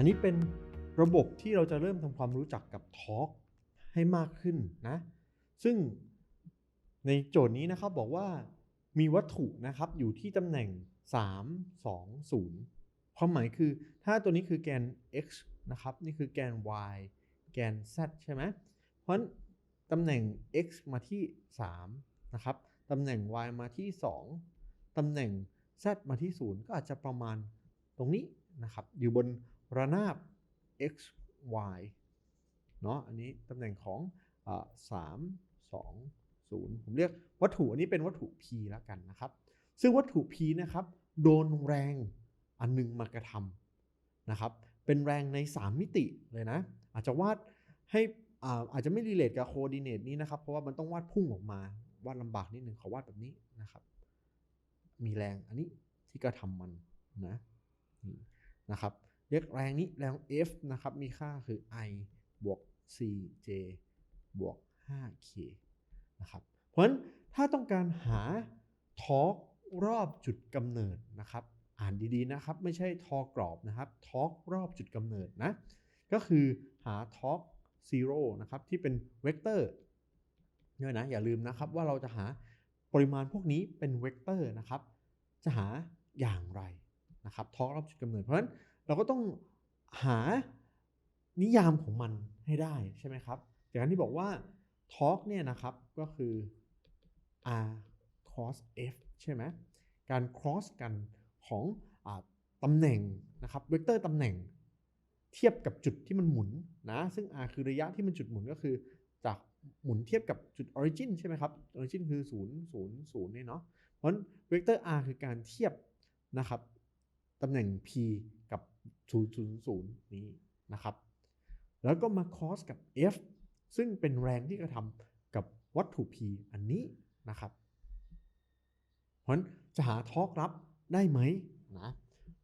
อันนี้เป็นระบบที่เราจะเริ่มทำความรู้จักกับทอ l k ให้มากขึ้นนะ ซึ่งในโจทย์นี้นะครับบอกว่ามีวัตถุนะครับอยู่ที่ตำแหน่ง 3 2 0 ความหมายคือถ้าตัวนี้คือแกน x นะครับ นี่คือแกน y แกน z ใช่ไหมเพราะนั้นตำแหน่ง x มาที่ 3 นะครับ ตำแหน่ง y มาที่ 2 ตำแหน่ง z มาที่ 0 ก็อาจจะประมาณตรงนี้นะครับ อยู่บน ระนาบ x y เนาะอันนี้ตำแหน่งของสามสองศูนย์ผมเรียกวัตถุอันนี้เป็นวัตถุ p แล้วกันนะครับ ซึ่งวัตถุ p นะครับ โดนแรงอันนึงมากระทำนะครับ เป็นแรงใน 3 มิติเลยนะ อาจจะวาดให้อาอาจจะไม่รีเลทกับโคดิเนตนี้นะครับ เพราะว่ามันต้องวาดพุ่งออกมาวาดลำบากนิดนึงขอวาดแบบนี้นะครับ มีแรงอันนี้ที่กระทำมันนะนะครับ เรียกแรงนี้แรง F นะครับมีค่าคือ I บวก CJ บวก 5K นะครับเพราะฉะนั้นถ้าต้องการหาทอร์กรอบจุดกำเนิดนะครับ อ่านดีๆนะครับ ไม่ใช่ทอกรอบนะครับทอร์กรอบจุดกำเนิดนะ ก็คือหาทอร์กซีโร่นะครับที่เป็นเวกเตอร์เนี่ยนะอย่าลืมนะครับว่าเราจะหาปริมาณพวกนี้เป็นเวกเตอร์นะครับ จะหาอย่างไรนะครับทอร์กรอบจุดกำเนิดเพราะฉะนั้น เราก็ต้องหานิยามของมันให้ได้ใช่ไหมครับจากนั้นที่บอกว่าทอร์กเนี่ยนะครับก็คือ r cross f ใช่ไหมการ cross กันของอตำแหน่งนะครับเวกเตอร์ตำแหน่งเทียบกับจุดที่มันหมุนนะซึ่ง r คือระยะที่มันจุดหมุนก็คือ จากหมุนเทียบกับจุด origin ใช่ไหมครับ origin คือ 0 0 0เนี่ยเนาะเพราะเวกเตอร์ r คือการเทียบนะครับตำแหน่ง p 0 0 0นี้นะครับ แล้วก็มา cross กับ f ซึ่งเป็นแรงที่กระทำกับวัตถุ p อันนี้นะครับเพราะฉะนั้นจะหาทอร์กรับได้ไหมนะ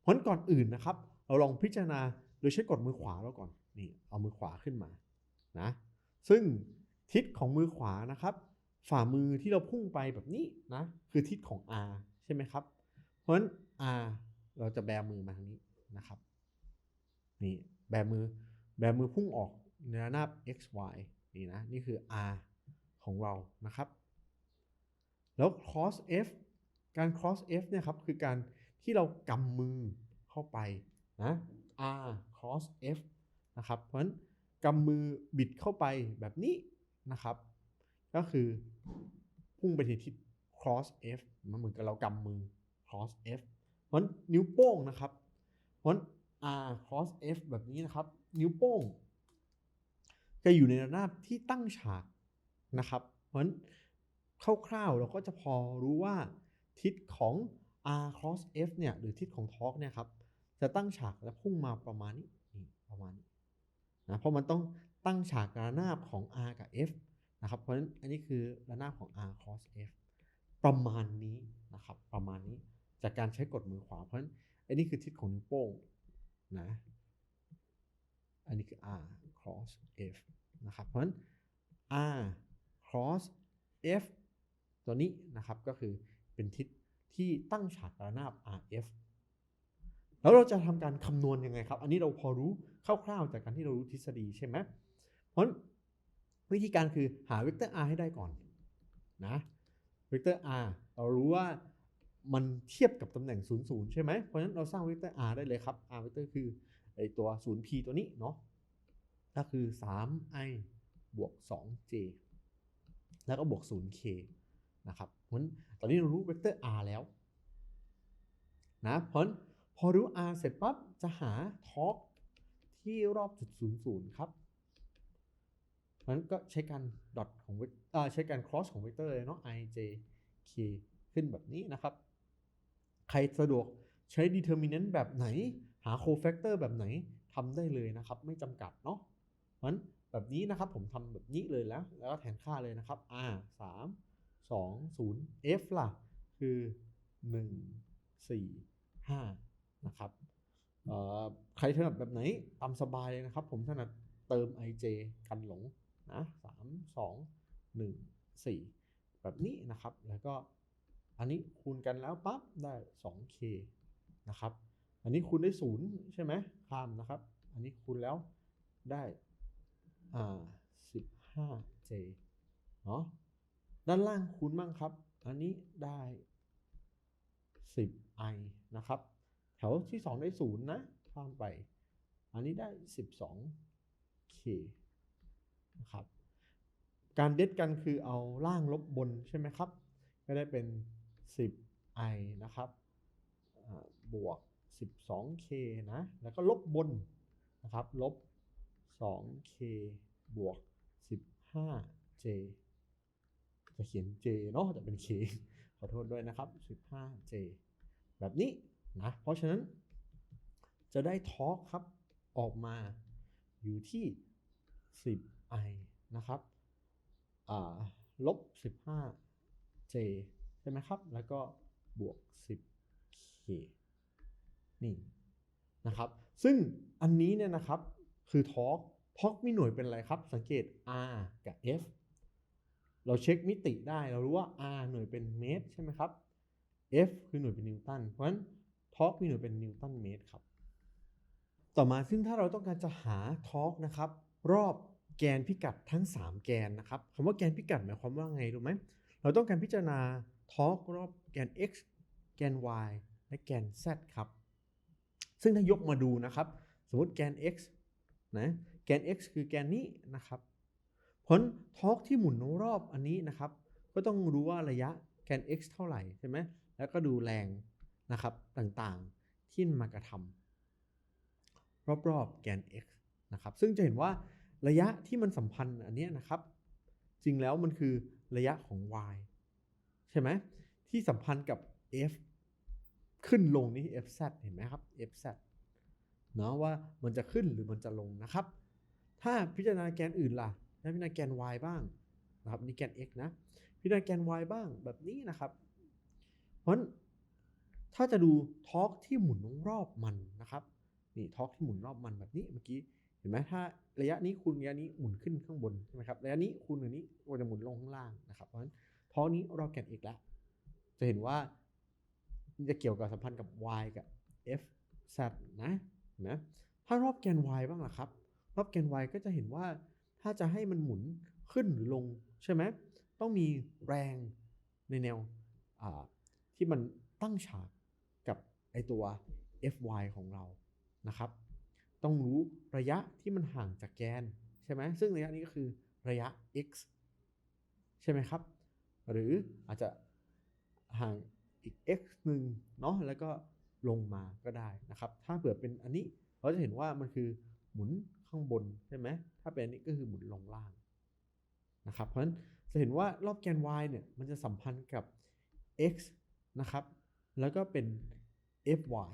เพราะฉะนั้นก่อนอื่นนะครับ เราลองพิจารณาโดยใช้กดมือขวาแล้วก่อนนี่เอามือขวาขึ้นมานะซึ่งทิศของมือขวานะครับ ฝ่ามือที่เราพุ่งไปแบบนี้นะคือทิศของ R ใช่ไหมครับ เพราะฉะนั้น R เราจะแบมือมาทางนี้นะครับ นี่แบมือแบมือพุ่งออกในระนาบ x y นี่นะนี่คือ r ของเรานะครับ แล้ว cross f การ cross f เนี่ยครับคือการที่เรากำมือเข้าไปนะ r cross f นะครับเพราะฉะนั้นกำมือบิดเข้าไปแบบนี้นะครับ ก็คือพุ่งไปทีทิศ cross f มันเหมือนกับเรากำมือ cross f เพราะฉะนั้นนิ้วโป้งนะครับ เพราะ r cross f แบบนี้นะครับ นิ้วโป้ง จะอยู่ในระนาบที่ตั้งฉากนะครับ เพราะฉะนั้นคร่าวๆเราก็จะพอรู้ว่าทิศของ r cross f เนี่ยหรือทิศของทอร์กเนี่ยครับจะตั้งฉากและพุ่งมาประมาณนี้นี่ประมาณนี้นะเพราะมันต้องตั้งฉากระนาบของ r กับ f นะครับ เพราะฉะนั้นอันนี้คือระนาบของ r cross f ประมาณนี้นะครับประมาณนี้จากการใช้กดมือขวาเพราะฉะนั้นอันนี้คือทิศของนิ้วโป้ง นะ อันนี้คือ r cross f นะครับ เพราะฉะนั้น r cross f ตัวนี้นะครับก็คือเป็นทิศที่ตั้งฉากระนาบ rf แล้วเราจะทำการคำนวณยังไงครับ อันนี้เราพอรู้คร่าวๆจากการที่เรารู้ทฤษฎีใช่ไหมเพราะวิธีการคือหาเวกเตอร์ r ให้ได้ก่อนนะ เวกเตอร์ r เรารู้ว่า มันเทียบกับตำแหน่ง 0 0 ใช่ไหม เพราะฉะนั้นเราสร้างเวกเตอร์ r ได้เลยครับ r เวกเตอร์คือไอตัว 0p ตัวนี้เนาะก็คือ 3i บวก 2j แล้วก็บวก 0k นะครับ เพราะฉะนั้นตอนนี้เรารู้เวกเตอร์ r แล้วนะเพราะพอรู้ r เสร็จปั๊บจะหาทอร์กที่รอบจุด 00 ครับเพราะฉะนั้นก็ใช้การดอทของเวกเอ่อใช้การ cross ของเวกเตอร์เลยเนาะ i j k ขึ้นแบบนี้นะครับ ใครสะดวกใช้ determinant แบบไหน หา cofactor แบบไหนทำได้เลยนะครับ ไม่จำกัดเนาะเพราะนั้นแบบนี้นะครับผมทำแบบนี้เลยแล้ว แล้วก็แทนค่าเลยนะครับ r 3 2 0 f ล่ะ คือ 1 4 5 นะครับใครถนัดแบบไหนตามสบายเลยนะครับ ผมถนัดเติม ij กันหลงนะ3 2 1 4 แบบนี้นะครับ แล้วก็ อันนี้คูณกันแล้วปั๊บได้ 2k นะครับ อันนี้คูณได้0ใช่ไหมข้ามนะครับ อันนี้คูณแล้วได้อ่า 15j เนาะด้านล่างคูณมั่งครับ อันนี้ได้ 10i นะครับ แถวที่ 2 ได้0นะ ข้ามไป อันนี้ได้ 12k นะครับ การเด็ดกันคือเอาล่างลบบนใช่ไหมครับ ก็ได้เป็น 10i นะครับบวก 12k นะ แล้วก็ลบบนนะครับ ลบ 2k บวก 15j จะเขียน j เนาะแต่เป็น k ขอโทษด้วยนะครับ 15j แบบนี้นะ เพราะฉะนั้นจะได้ทอร์กครับออกมาอยู่ที่ 10i นะครับลบ 15j ช่ไหมครับ แล้วก็บวก 10k นี่นะครับ ซึ่งอันนี้เนี่ยนะครับคือทอร์กทอร์กมีหน่วยเป็นอะไรครับ สังเกต r กับ f เราเช็คมิติได้เรารู้ว่า r หน่วยเป็นเมตรใช่ไหมครับ f คือหน่วยเป็นนิวตัน เพราะฉะนั้นทอร์กมีหน่วยเป็นนิวตันเมตรครับ ต่อมาซึ่งถ้าเราต้องการจะหาทอร์กนะครับ รอบแกนพิกัดทั้ง 3 แกนนะครับคำว่าแกนพิกัดหมายความว่าไงรู้ไหมเราต้องการพิจารณา ทอกรอบแกน x แกน y และแกน z ครับ ซึ่งถ้ายกมาดูนะครับ สมมติแกน x นะแกน x คือแกนนี้นะครับ ผลทอร์กที่หมุนรอบอันนี้นะครับ ก็ต้องรู้ว่าระยะแกน x เท่าไหร่ใช่ไหมแล้วก็ดูแรงนะครับต่างๆที่มากระทำรอบๆแกน x นะครับ ซึ่งจะเห็นว่าระยะที่มันสัมพันธ์อันนี้นะครับ จริงแล้วมันคือระยะของ y ใช่ไหมที่สัมพันธ์กับ f ขึ้นลงนี่ fz เห็นไหมครับ fz เนาะว่ามันจะขึ้นหรือมันจะลงนะครับ ถ้าพิจารณาแกนอื่นล่ะถ้าพิจารณาแกน y บ้างนะครับนี่แกน x นะพิจารณาแกน y บ้างแบบนี้นะครับ เพราะฉะนั้นถ้าจะดูทอร์กที่หมุนรอบมันนะครับนี่ทอร์กที่หมุนรอบมันแบบนี้เมื่อกี้เห็นไหมถ้าระยะนี้คูณระยะนี้หมุนขึ้นข้างบนใช่ไหมครับระยะนี้คูณระยะนี้ก็จะหมุนลงข้างล่างนะครับ เพราะฉะนั้น ทอร์กนี้เรอบแกน x แล้ว จะเห็นว่าจะเกี่ยวกับสัมพันธ์กับ y กับ f z นะเห็นไหมถ้ารอบแกน y บ้างล่ะครับ รอบแกน y ก็จะเห็นว่าถ้าจะให้มันหมุนขึ้นหรือลงใช่ไหมต้องมีแรงในแนวที่มันตั้งฉากกับไอตัว fy ของเรานะครับ ต้องรู้ระยะที่มันห่างจากแกนใช่ไหมซึ่งระยะนี้ก็คือระยะ x ใช่ไหมครับ หรืออาจจะห่างอีก x หนึ่งเนาะแล้วก็ลงมาก็ได้นะครับ ถ้าเผื่อเป็นอันนี้เราจะเห็นว่ามันคือหมุนข้างบนใช่ไหมถ้าเป็นอันนี้ก็คือหมุนลงล่างนะครับเพราะฉะนั้นจะเห็นว่ารอบแกน y เนี่ยมันจะสัมพันธ์กับ x นะครับ แล้วก็เป็น fy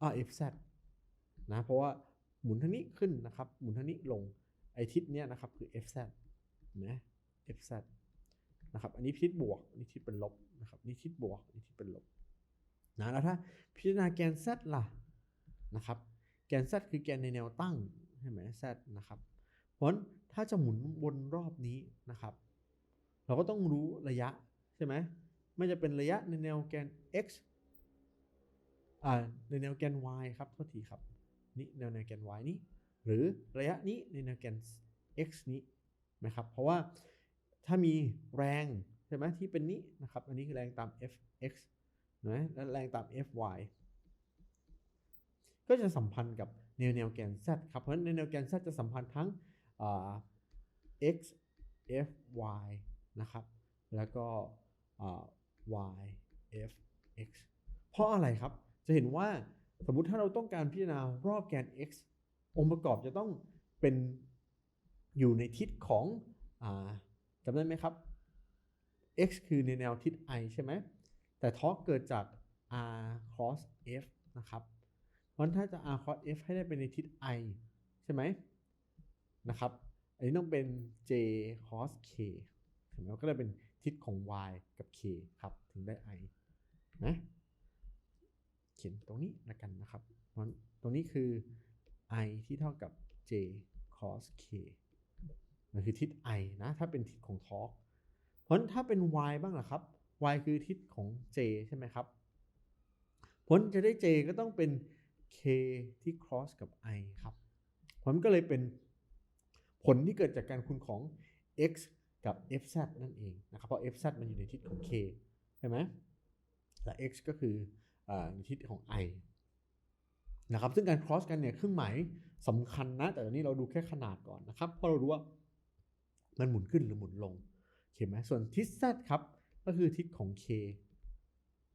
อ่า fz นะเพราะว่าหมุนทางนี้ขึ้นนะครับ หมุนทางนี้ลงไอทิศเนี้ยนะครับคือ fz นะ fz นะครับ อันนี้ทิศบวก อันนี้ทิศเป็นลบนะครับนี่ทิศบวกนี่ทิศเป็นลบนะแล้วถ้าพิจารณาแกน z ล่ะนะครับ แกน z คือแกนในแนวตั้งใช่ไหม z นะครับเพราะถ้าจะหมุนวนรอบนี้นะครับ เราก็ต้องรู้ระยะใช่ไหมไม่จะเป็นระยะในแนวแกน x อ่าในแนวแกน y ครับโทษทีครับนี่แนวแนวแกน y นี้ หรือระยะนี้ในแนวแกน x นี้นะครับ เพราะว่า ถ้ามีแรงใช่ไหมที่เป็นนี้นะครับ อันนี้คือแรงตาม fx นะและแรงตาม fy ก็จะสัมพันธ์กับแนวแนวแกน z ครับ เพราะฉะนั้นในแนวแกน z จะสัมพันธ์ทั้ง x f y นะครับ แล้วก็ y f x เพราะอะไรครับ จะเห็นว่าสมมุติถ้าเราต้องการพิจารณารอบแกน x องค์ประกอบจะต้องเป็นอยู่ในทิศของอ จำได้ไหมครับ x คือในแนวทิศ i ใช่ไหม แต่ทอกเกิดจาก r cross f นะครับเพราะถ้าจะ r cross f ให้ได้เป็นในทิศ i ใช่ไหมนะครับ อันนี้ต้องเป็น j cross k ถึงแล้วก็ได้เป็นทิศของ y กับ k ครับ ถึงได้ i นะเขียนตรงนี้ละกันนะครับเพราะตรงนี้คือ i ที่เท่ากับ j cos k มันคือทิศ i นะถ้าเป็นทิศของทอร์กเพราะถ้าเป็น y บ้างล่ะครับ y คือทิศของ j ใช่ไหมครับ ผลจะได้ j ก็ต้องเป็น k ที่ cross กับ i ครับราะมันก็เลยเป็นผลที่เกิดจากการคูณของ x กับ fz นั่นเองนะครับเพราะ fz มันอยู่ในทิศของ k ใช่ไหมและ x ก็คืออาในทิศของ i นะครับซึ่งการ cross กันเนี่ยเครื่องหมายสำคัญนะ แต่ตอนนี้เราดูแค่ขนาดก่อนนะครับเพราะเรารู้ว่า มันหมุนขึ้นหรือหมุนลงโอเคไหมส่วนทิศ z ครับ ก็คือทิศของ k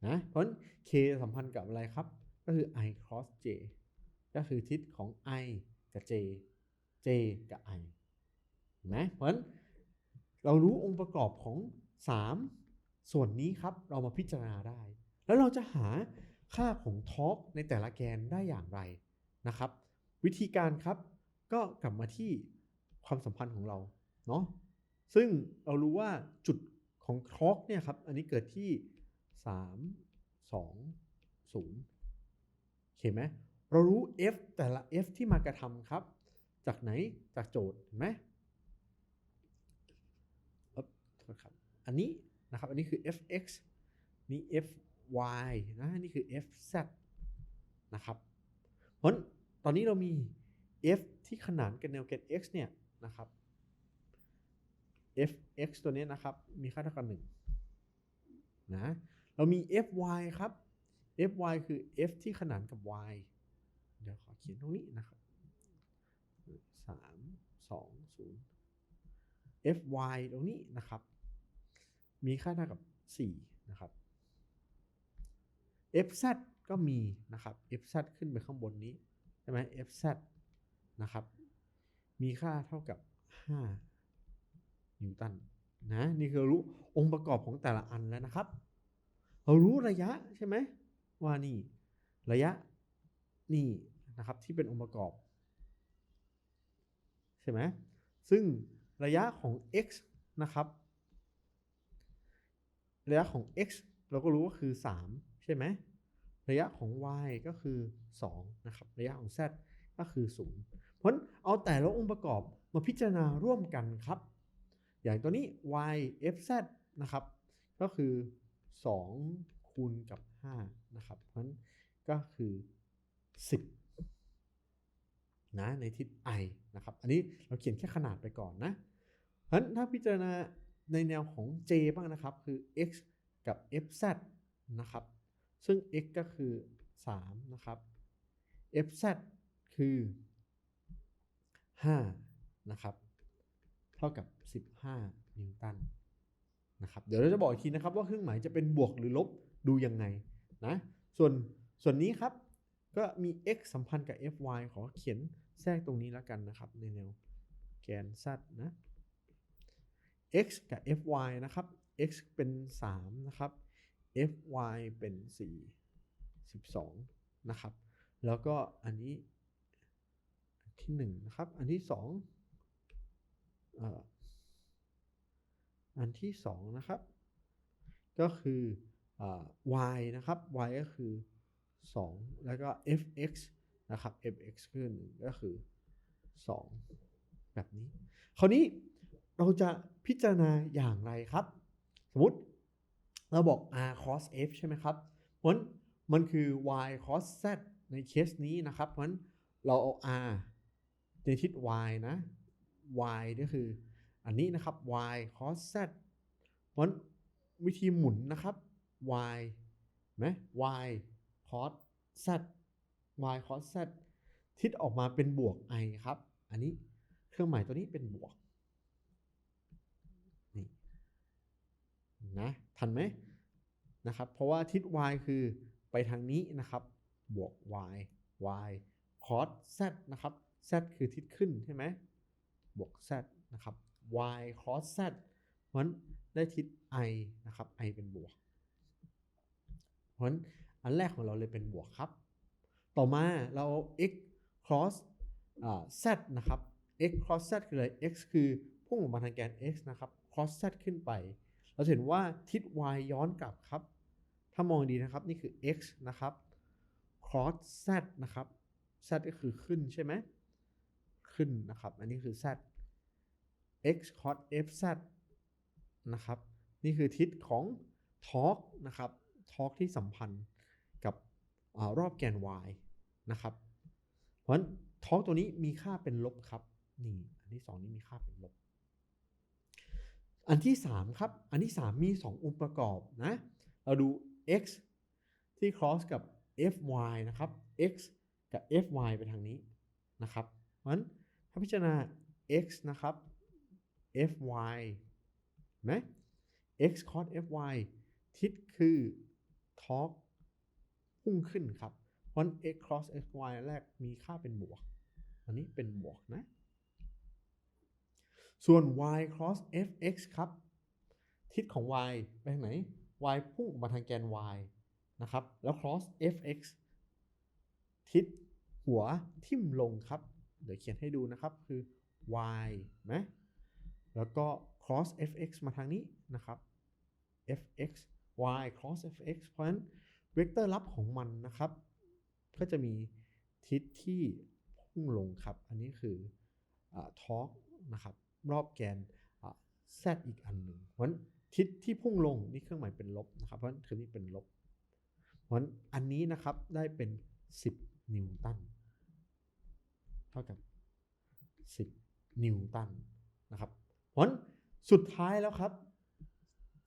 นะเพราะฉะนั้น k สัมพันธ์กับอะไรครับ ก็คือ i cross j ก็คือทิศของ i กับ j j กับ i เห็นไหมเพราะฉะนั้นเรารู้องค์ประกอบของ 3 ส่วนนี้ครับเรามาพิจารณาได้ แล้วเราจะหาค่าของทอร์กในแต่ละแกนได้อย่างไรนะครับ วิธีการครับก็กลับมาที่ความสัมพันธ์ของเรา เนาะซึ่งเรารู้ว่าจุดของทอร์กเนี่ยครับ อันนี้เกิดที่ 3 2 0 เห็นไหมเรารู้ f แต่ละ f ที่มากระทำครับ จากไหนจากโจทย์เห็นไหมอ๊บโทษครับอันนี้นะครับ อันนี้คือ fx นี่ fy นะนี่คือ fz นะครับเพราะตอนนี้เรามี f ที่ขนานกับแนวแกน x เนี่ยนะครับ fx ตัวนี้นะครับ มีค่าเท่ากับ1นะ เรามี fy ครับ fy คือ f ที่ขนานกับ y เดี๋ยวขอเขียนตรงนี้นะครับสามสองศูนย์ fy ตรงนี้นะครับ มีค่าเท่ากับ 4 นะครับ fz ก็มีนะครับ fz ขึ้นไปข้างบนนี้ ใช่ไหม fz นะครับ มีค่าเท่ากับ 5 นิวตันนะนี่คือรู้องค์ประกอบของแต่ละอันแล้วนะครับ เรารู้ระยะใช่ไหมว่านี่ระยะนี่นะครับที่เป็นองค์ประกอบ ใช่ไหมซึ่งระยะของ x นะครับระยะของ x เราก็รู้ว่าคือ 3 ใช่ไหมระยะของ y ก็คือ 2 นะครับ ระยะของ z ก็คือ 0 เพราะฉะนั้นเอาแต่ละองค์ประกอบมาพิจารณาร่วมกันครับ อย่างตัวนี้ y f z นะครับ ก็คือ 2 คูณกับ 5 นะครับ เพราะฉะนั้นก็คือ 10 นะในทิศ i นะครับ อันนี้เราเขียนแค่ขนาดไปก่อนนะ เพราะฉะนั้นถ้าพิจารณาในแนวของ j บ้างนะครับ คือ x กับ fz นะครับ ซึ่ง x ก็คือ 3 นะครับ fz คือ 5 นะครับ เท่ากับ 15 นิวตันนะครับเดี๋ยวเราจะบอกอีกทีนะครับว่าเครื่องหมายจะเป็นบวกหรือลบดูยังไงนะส่วนส่วนนี้ครับก็มี x สัมพันธ์กับ fy ขอเขียนแทรกตรงนี้แล้วกันนะครับ ในแนวแกน z นะ x กับ fy นะครับ x เป็น 3 นะครับ fy เป็น 4 12 นะครับ แล้วก็อันนี้ที่ 1 นะครับ อันที่ 2 อันที่2นะครับ ก็คืออ y นะครับ y ก็คือ 2 แล้วก็ fx นะครับ fx คือ1ก็คือ 2 แบบนี้ คราวนี้เราจะพิจารณาอย่างไรครับ สมมติเราบอก r cos f ใช่ไหมครับเพราะฉะนั้นมันคือ y cos z ในเคสนี้นะครับ เพราะฉะนั้นเราเอา r ในทิศ y นะ y ก็คือ อันนี้นะครับ y cos z เพราะวิธีหมุนนะครับ y ไหม y cos z y cos z ทิศออกมาเป็นบวก i ครับ อันนี้เครื่องหมายตัวนี้เป็นบวกนี่นะทันไหมนะครับ เพราะว่าทิศ y คือไปทางนี้นะครับ บวก y y cos z นะครับ z คือทิศขึ้นใช่ไหม บวก z นะครับ y cos z เพราะฉะนั้นได้ทิศ i นะครับ i เป็นบวก เพราะฉะนั้นอันแรกของเราเลยเป็นบวกครับ ต่อมาเรา x cross z นะครับ x cross z คืออะไร x คือพุ่งออกมาทางแกน x นะครับ cross z ขึ้นไป เราเห็นว่าทิศ y ย้อนกลับครับ ถ้ามองดีนะครับนี่คือ x นะครับ cross z นะครับ z ก็คือขึ้นใช่ไหม ขึ้นนะครับ อันนี้คือ z x cos f z นะครับ นี่คือทิศของทอร์กนะครับทอร์กที่สัมพันธ์กับอรอบแกน y นะครับ เพราะฉะนั้นทอร์กตัวนี้มีค่าเป็นลบครับ นี่อันที่สองนี้มีค่าเป็นลบ อันที่สามครับ อันที่สามมีสององค์ประกอบนะ เราดู x ที่ cross กับ fy นะครับ x กับ fy ไปทางนี้นะครับ เพราะฉะนั้น ถ้าพิจารณา x นะครับ fy ไหม x cos fy ทิศคือทอร์กพุ่งขึ้นครับ เพราะ x cross fy แรกมีค่าเป็นบวก อันนี้เป็นบวกนะ ส่วน y cross fx ครับ ทิศของ y ไปทางไหน y พุ่งออกมาทางแกน y นะครับ แล้ว cross fx ทิศหัวทิ่มลงครับ เดี๋ยวเขียนให้ดูนะครับคือ y ไหมแล้วก็ cross fx มาทางนี้นะครับ fx y cross fx เพราะฉะนั้นเวกเตอร์ลับของมันนะครับ ก็จะมีทิศที่พุ่งลงครับ อันนี้คือทอร์กนะครับรอบแกน z อีกอันหนึ่งเพราะฉะนั้นทิศที่พุ่งลงนี่เครื่องหมายเป็นลบนะครับ เพราะฉะนั้นคือนี่เป็นลบ เพราะฉะนั้นอันนี้นะครับได้เป็น 10 นิวตัน เท่ากับ 10 นิวตันนะครับเพราะฉะนั้นสุดท้ายแล้วครับ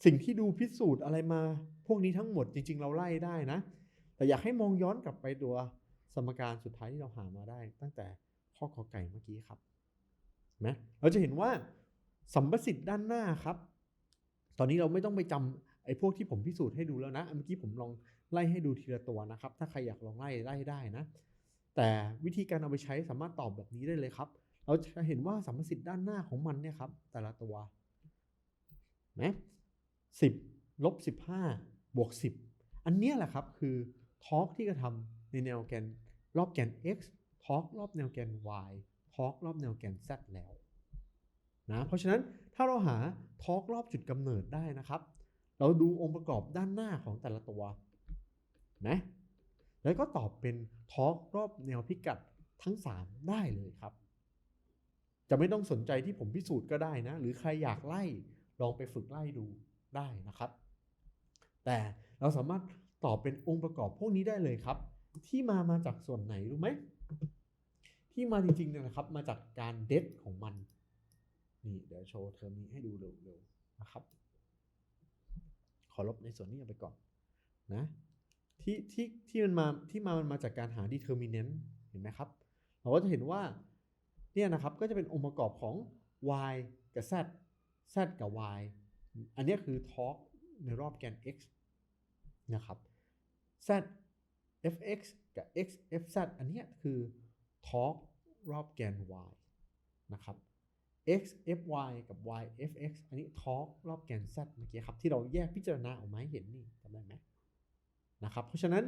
สิ่งที่ดูพิสูจน์อะไรมา พวกนี้ทั้งหมดจริง ๆ เราไล่ได้นะ แต่อยากให้มองย้อนกลับไปตัวสมการสุดท้ายที่เราหามาได้ ตั้งแต่ข้อกอไก่เมื่อกี้ครับนะเราจะเห็นว่าสัมประสิทธิ์ด้านหน้าครับ ตอนนี้เราไม่ต้องไปจำไอ้พวกที่ผมพิสูจน์ให้ดูแล้วนะ เมื่อกี้ผมลองไล่ให้ดูทีละตัวนะครับ ถ้าใครอยากลองไล่ไล่ได้นะ แต่วิธีการเอาไปใช้สามารถตอบแบบนี้ได้เลยครับ เราจะเห็นว่าสัมประสิทธิ์ด้านหน้าของมันเนี่ยครับ แต่ละตัวนะสิบลบสิบห้าบวกสิบอันนี้แหละครับคือทอร์กที่กระทำในแนวแกนรอบแกน x ทอร์กรอบแนวแกน y ทอร์กรอบแนวแกน z แล้วนะเพราะฉะนั้นถ้าเราหาทอร์กรอบจุดกำเนิดได้นะครับ เราดูองค์ประกอบด้านหน้าของแต่ละตัวนะ แล้วก็ตอบเป็นทอร์กรอบแนวพิกัดทั้ง 3 ได้เลยครับ จะไม่ต้องสนใจที่ผมพิสูจน์ก็ได้นะ หรือใครอยากไล่ลองไปฝึกไล่ดูได้นะครับ แต่เราสามารถตอบเป็นองค์ประกอบพวกนี้ได้เลยครับ ที่มามาจากส่วนไหนรู้ไหมที่มาจริงๆเนี่ยนะครับ มาจากการเดทของมันนี่เดี๋ยวโชว์เทอมนี้ให้ดูเร็วๆนะครับ ขอลบในส่วนนี้ไปก่อนนะ ที่ที่ที่มันมาที่มามันมาจากการหา determinant เห็นไหมครับ เราก็จะเห็นว่าเนี่ยนะครับก็จะเป็นองค์ประกอบของ y กับ z z กับ y อันนี้คือทอร์กในรอบแกน x นะครับ z fx กับ x fz อันนี้คือทอร์กรอบแกน y นะครับ x fy กับ y fx อันนี้ทอร์กรอบแกน z เมื่อกี้ครับที่เราแยกพิจารณาออกมาให้เห็นนี่จำได้ไหม นะครับ เพราะฉะนั้น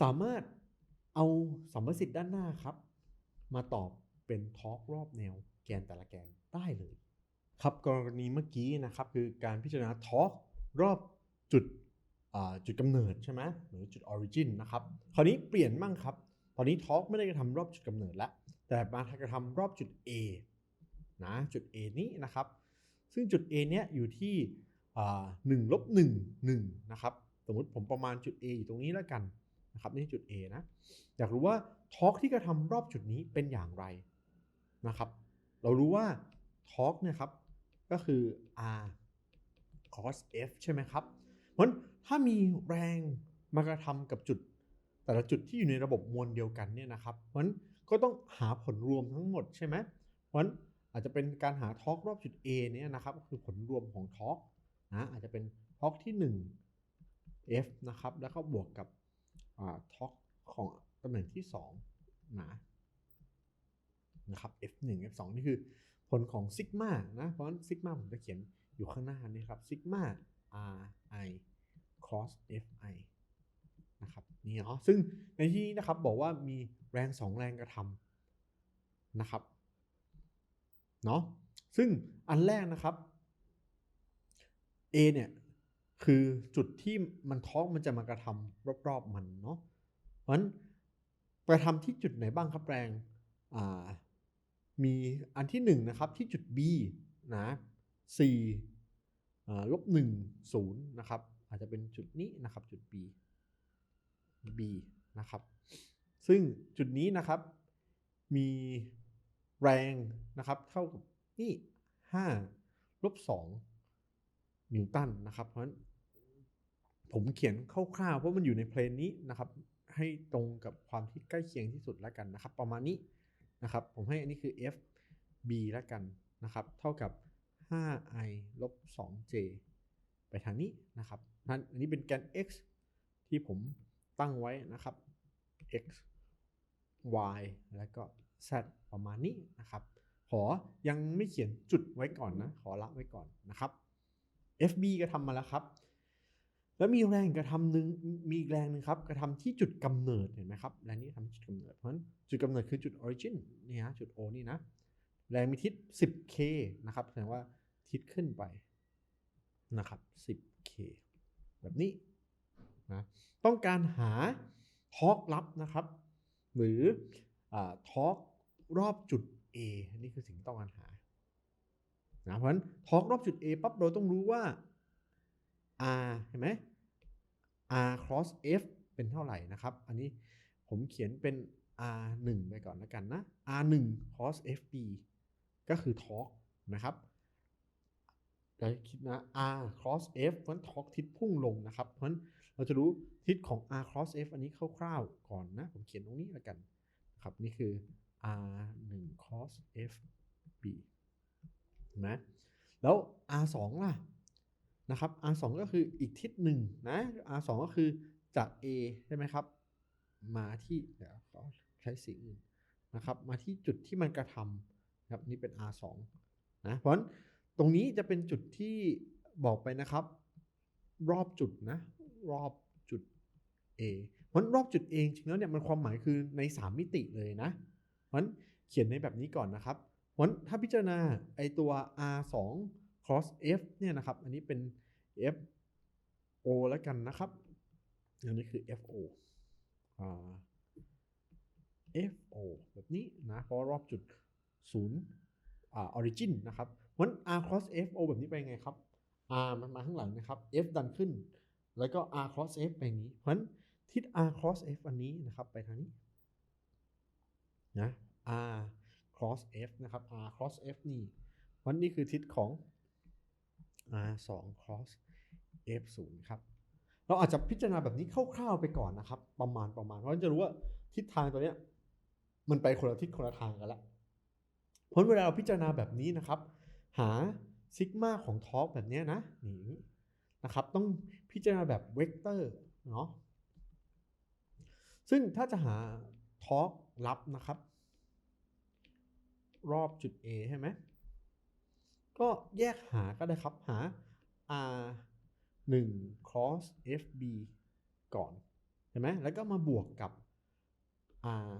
สามารถเอาสัมประสิทธิ์ด้านหน้าครับ มาตอบเป็นทอร์กรอบแนวแกนแต่ละแกนได้เลย ครับกรณีเมื่อกี้นะครับคือการพิจารณาทอร์กรอบจุดจุดกำเนิดใช่ไหมหรือจุดออริจินนะครับคราวนี้เปลี่ยนบ้างครับ ตอนนี้ทอร์กไม่ได้กระทำรอบจุดกำเนิดแล้ว แต่มากระทำรอบจุด A นะจุด A นี้นะครับ ซึ่งจุด A เนี้ยอยู่ที่หนึ่งลบหนึ่งหนึ่งนะครับ สมมติผมประมาณจุด A อยู่ตรงนี้แล้วกันนะครับนี่จุด A นะ อยากรู้ว่าทอร์กที่กระทำรอบจุดนี้เป็นอย่างไรนะครับ เรารู้ว่าทอร์กเนี่ยครับก็คือ R cos F ใช่ไหมครับ เพราะถ้ามีแรงมากระทำกับจุด แต่ละจุดที่อยู่ในระบบมวลเดียวกันเนี่ยนะครับ เพราะฉะนั้นก็ต้องหาผลรวมทั้งหมดใช่ไหมเพราะฉะนั้นอาจจะเป็นการหาทอร์กรอบจุด A เนี่ยนะครับก็คือผลรวมของทอร์กนะอาจจะเป็นทอร์กที่ 1 F นะครับ แล้วก็บวกกับท็อกของตำแหน่งที่2นะนะครับ F1 F2 นี่คือผลของซิกมานะเพราะฉะนั้นซิกมาผมจะเขียนอยู่ข้างหน้านี่ครับซิกมา R I cross F I นะครับนี่เนาะซึ่งในที่นี้นะครับบอกว่ามีแรง 2 แรงกระทำนะครับเนาะซึ่งอันแรกนะครับ A เนี่ย คือจุดที่มันท้องมันจะมากระทำรอบๆมันเนาะเพราะฉะนั้นกระทำที่จุดไหนบ้างครับแรงอ่ามีอันที่1นนะครับที่จุด B นะ4ลบ1 0นะครับอาจจะเป็นจุดนี้นะครับจุด B B นะครับซึ่งจุดนี้นะครับมีแรงนะครับเท่ากับนี่5ลบ2นิวตันนะครับเพราะฉะนั้น ผมเขียนคร่าวๆเพราะมันอยู่ในเพลนนี้นะครับ ให้ตรงกับความที่ใกล้เคียงที่สุดแล้วกันนะครับ ประมาณนี้นะครับ ผมให้อันนี้คือ f b แล้วกันนะครับ เท่ากับ 5i ลบ 2j ไปทางนี้นะครับนั้นอันนี้เป็นแกน x ที่ผมตั้งไว้นะครับ x y แล้วก็ z ประมาณนี้นะครับ ขอยังไม่เขียนจุดไว้ก่อนนะ ขอละไว้ก่อนนะครับ fb ก็ทำมาแล้วครับ แล้วมีแรงกระทำหนึ่งมีแรงหนึ่งครับกระทำที่จุดกำเนิดเห็นไหมครับแรงนี้ทำที่จุดกำเนิดเพราะฉะนั้นจุดกำเนิดคือจุด origin นี่ฮะจุด O นี่นะ แรงมีทิศ 10k นะครับแสดงว่าทิศขึ้นไปนะครับ 10k แบบนี้นะต้องการหาทอร์กลับนะครับ หรือทอร์กรอบจุด A อันนี้คือสิ่งที่ต้องการหานะเพราะฉะนั้นทอร์กรอบจุด A ปั๊บเราต้องรู้ว่า R เห็นไหม R cross F เป็นเท่าไหร่นะครับ อันนี้ผมเขียนเป็น R1 ไปก่อนแล้วกันนะ R1 cross FB ก็คือทอร์กนะครับเราคิดนะ R cross F เพราะนั้นทอร์กทิศพุ่งลงนะครับ เพราะฉะนั้นเราจะรู้ทิศของ R cross F อันนี้คร่าวๆก่อนนะ ผมเขียนตรงนี้แล้วกันนะครับนี่คือ R1 cross FB เห็นไหมแล้ว R2 ล่ะ นะครับ R2 ก็คืออีกทิศหนึ่งนะ R2 ก็คือจาก A ใช่ไหมครับ มาที่เดี๋ยวขอใช้สีอื่นนะครับ มาที่จุดที่มันกระทำครับนี่เป็น R2 นะ เพราะฉะนั้นตรงนี้จะเป็นจุดที่บอกไปนะครับ รอบจุดนะ รอบจุด A เพราะฉะนั้นรอบจุด A จริงแล้วเนี่ยมันความหมายคือใน 3 มิติเลยนะ เพราะฉะนั้นเขียนในแบบนี้ก่อนนะครับเพราะฉะนั้นถ้าพิจารณาไอตัว R2 cross F เนี่ยนะครับอันนี้เป็น F O แล้วกันนะครับ อันนี้คือ F O อ่า F O แบบนี้นะเพราะรอบจุด0อ่า origin นะครับเพราะ R cross F O แบบนี้ไปไงครับ R มันมาข้างหลังนะครับ F ดันขึ้น แล้วก็ R cross F ไปอย่างนี้ เพราะฉะนั้นทิศ R cross F อันนี้นะครับไปทางนี้นะ R cross F นะครับ R cross F นี่วันนี้คือทิศของ R2 cross F0 ครับ เราอาจจะพิจารณาแบบนี้คร่าวๆไปก่อนนะครับ ประมาณประมาณเพราะจะรู้ว่าทิศทางตัวเนี้ยมันไปคนละทิศคนละทางกันแล้วเพราะเวลาเราพิจารณาแบบนี้นะครับ หาซิกมาของทอร์กแบบนี้นะนี่นะครับ ต้องพิจารณาแบบเวกเตอร์เนาะซึ่งถ้าจะหาทอร์กลับนะครับ รอบจุด A ใช่ไหม ก็แยกหาก็ได้ครับหา r 1 cross fb ก่อนเห็นไหมแล้วก็มาบวกกับ r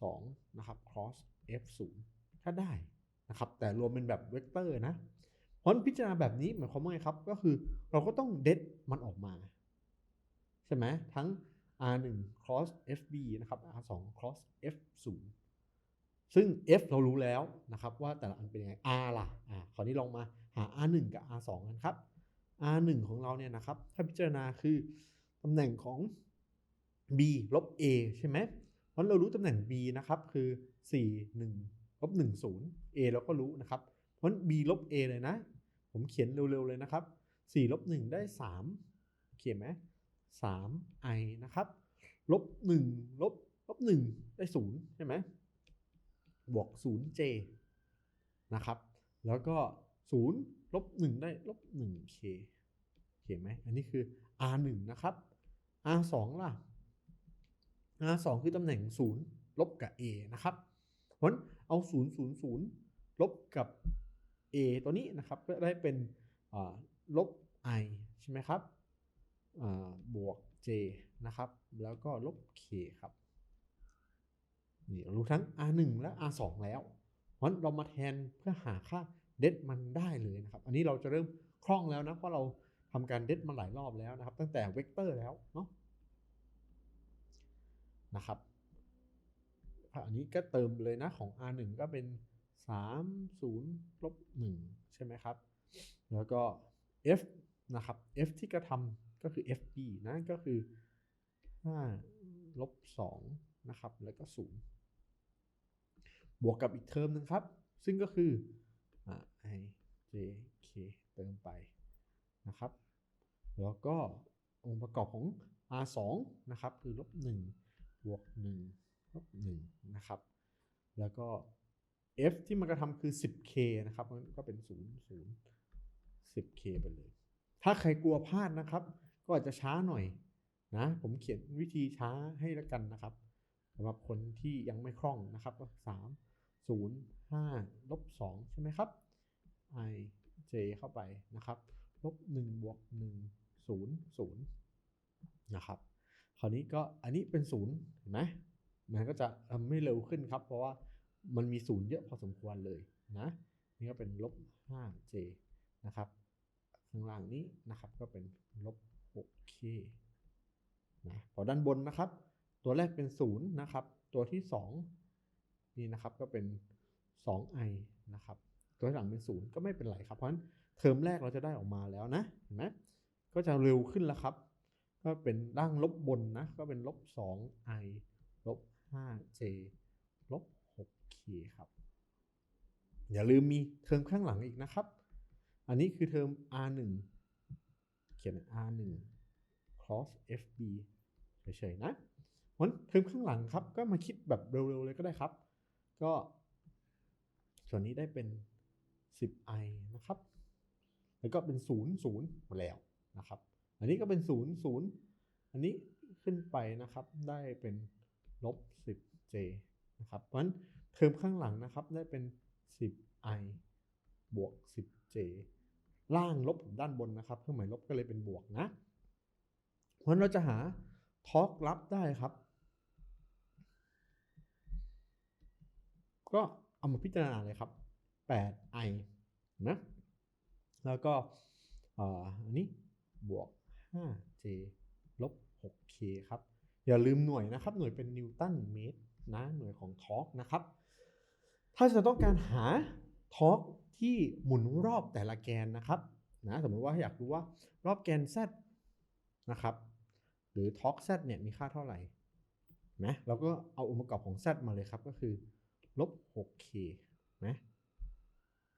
2นะครับ cross f 0ถ้าได้นะครับ แต่รวมเป็นแบบเวกเตอร์นะเพราะพิจารณาแบบนี้หมายความว่าไงครับ ก็คือเราก็ต้องเด็ดมันออกมา ใช่ไหมทั้ง r 1 cross fb นะครับ r 2 cross f 0 ซึ่ง f เรารู้แล้วนะครับว่าแต่ละอันเป็นยังไง r ล่ะอ่าคราวนี้ลองมาหา r 1กับ r 2กันครับ r 1ของเราเนี่ยนะครับ ถ้าพิจารณาคือตำแหน่งของ b ลบ a ใช่ไหมเพราะเรารู้ตำแหน่ง b นะครับคือ 4 1ลบ1 0 a เราก็รู้นะครับ เพราะ b ลบ a เลยนะ ผมเขียนเร็วๆเลยนะครับ4ลบ1ได้3โอเคไหม3 i นะครับลบ1ลบลบ1ได้ 0 ใช่ไหม บวก 0j นะครับ แล้วก็ 0 ลบ 1 ได้ลบ 1k เห็นไหม อันนี้คือ r 1นะครับ r 2ล่ะ r 2คือตำแหน่ง 0 ลบกับ a นะครับเพราะฉะนั้นเอา 0 0 0 ลบกับ a ตัวนี้นะครับก็ได้เป็นลบ i ใช่ไหมครับบวก j นะครับ แล้วก็ลบ k ครับ นี่รู้ทั้ง r 1 และ r 2 แล้ว เพราะเรามาแทนเพื่อหาค่าเด็ดมันได้เลยนะครับ อันนี้เราจะเริ่มคล่องแล้วนะเพราะเราทำการเด็ดมาหลายรอบแล้วนะครับ ตั้งแต่เวกเตอร์แล้วเนาะนะครับอันนี้ก็เติมเลยนะของ r 1 ก็เป็น 3 0ลบ1ใช่ไหมครับ แล้วก็ f นะครับ f ที่กระทำก็คือ fb นะก็คือ5ลบ2นะครับ แล้วก็ 0 บวกกับอีกเทอมหนึงครับ ซึ่งก็คืออ่า i j k เติมไปนะครับ แล้วก็องค์ประกอบของ r 2นะครับ คือลบ1บวก1ลบ1นะครับ แล้วก็ f ที่มันกระทำคือ 10k นะครับมันก็เป็น 0 0 10k ไปเลย ถ้าใครกลัวพลาดนะครับ ก็อาจจะช้าหน่อยนะ ผมเขียนวิธีช้าให้แล้วกันนะครับสำหรับคนที่ยังไม่คล่องนะครับก็3 0 5ลบ2ใช่ไหมครับ i j เข้าไปนะครับลบ1บวก1 0 0นะครับคราวนี้ก็อันนี้เป็น 0 เห็นไหมมันก็จะทำให้เร็วขึ้นครับ เพราะว่ามันมี 0 เยอะพอสมควรเลยนะนี่ก็เป็นลบ 5j นะครับข้างล่างนี้นะครับก็เป็นลบ 6k นะพอด้านบนนะครับ ตัวแรกเป็น 0 นะครับ ตัวที่ 2 นี่นะครับก็เป็น 2i นะครับตัวหลังเป็น 0 ก็ไม่เป็นไรครับ เพราะฉะนั้นเทอมแรกเราจะได้ออกมาแล้วนะเห็นไหมก็จะเร็วขึ้นแล้วครับ ก็เป็นร่างลบบนนะ ก็เป็นลบ 2i ลบ 5j ลบ 6k ครับ อย่าลืมมีเทอมข้างหลังอีกนะครับ อันนี้คือเทอม R1 เขียน R1 cross FB เฉยๆนะเพราะฉะนั้นเทอมข้างหลังครับ ก็มาคิดแบบเร็วๆเลยก็ได้ครับ ก็ส่วนนี้ได้เป็น 10i นะครับ แล้วก็เป็น 0 0มาแล้วนะครับ อันนี้ก็เป็น 0 0 อันนี้ขึ้นไปนะครับ ได้เป็นลบ 10j นะครับ เพราะฉะนั้นเทอมข้างหลังนะครับได้เป็น 10i บวก 10j ล่างลบด้านบนนะครับ เครื่องหมายลบก็เลยเป็นบวกนะ เพราะฉะนั้นเราจะหาทอร์กลับได้ครับ ก็เอามาพิจารณาเลยครับ 8i นะแล้วก็อันนี้บวก 5j ลบ 6k ครับ อย่าลืมหน่วยนะครับ หน่วยเป็นนิวตันเมตรนะหน่วยของทอร์กนะครับ ถ้าจะต้องการหาทอร์กที่หมุนรอบแต่ละแกนนะครับนะสมมติว่าอยากรู้ว่ารอบแกน z นะครับ หรือทอร์ก z เนี่ยมีค่าเท่าไหร่นะเราก็เอาองค์ประกอบของ z มาเลยครับก็คือ ลบ 6k นะ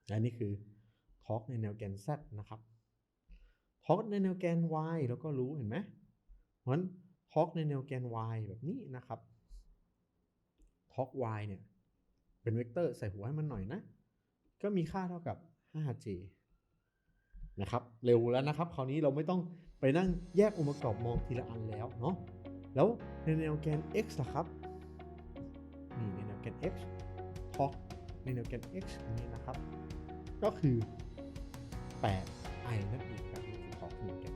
และนี่คือทอร์กในแนวแกน z นะครับทอร์กในแนวแกน y เราก็รู้เห็นไหมเพราะฉะนั้นทอร์กในแนวแกน y แบบนี้นะครับทอร์ก y เนี่ยเป็นเวกเตอร์ใส่หัวให้มันหน่อยนะ ก็มีค่าเท่ากับ 5j นะครับ เร็วแล้วนะครับ คราวนี้เราไม่ต้องไปนั่งแยกองค์ประกอบมองทีละอันแล้วเนาะ แล้วในแนวแกน x ล่ะครับ นี่ในแนวแกน x ทอร์กในแนวแกน x นี้นะครับ ก็คือ 8i นั่นเองครับนี่คือทอร์กในแนวแกน